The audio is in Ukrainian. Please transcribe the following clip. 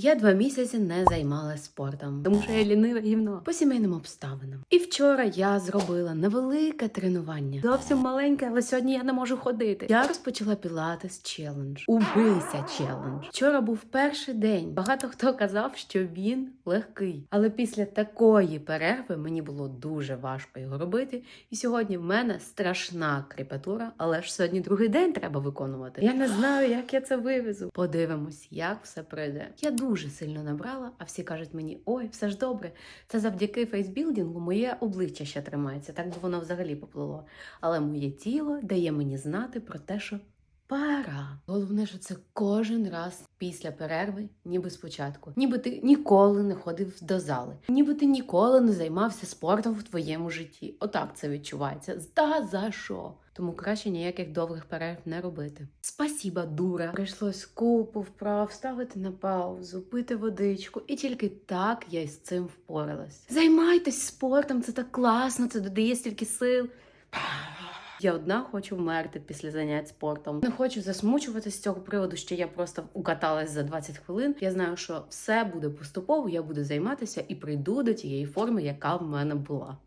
Я два місяці не займалася спортом, тому що я ліниве гівно по сімейним обставинам. І вчора я зробила невелике тренування. Зовсім маленьке, але сьогодні я не можу ходити. Я розпочала пілатес челендж. Убийся челендж. Вчора був перший день. Багато хто казав, що він легкий. Але після такої перерви мені було дуже важко його робити. І сьогодні в мене страшна кріпатура, але ж сьогодні другий день треба виконувати. Я не знаю, як я це вивезу. Подивимось, як все пройде. Я дуже сильно набрала, а всі кажуть мені: ой, все ж добре. Це завдяки фейсбілдингу моє обличчя ще тримається. Так би воно взагалі поплило. Але моє тіло дає мені знати про те, що. Пора. Головне, що це кожен раз після перерви, ніби спочатку. Ніби ти ніколи не ходив до зали, ніби ти ніколи не займався спортом в твоєму житті. Отак це відчувається. Та за що? Тому краще ніяких довгих перерв не робити. Спасіба, дура. Прийшлось купу вправ ставити на паузу, пити водичку, і тільки так я із цим впоралась. Займайтесь спортом, це так класно, це додає стільки сил. Я одна хочу вмерти після занять спортом. Не хочу засмучуватися з цього приводу, що я просто укаталась за 20 хвилин. Я знаю, що все буде поступово, я буду займатися і прийду до тієї форми, яка в мене була.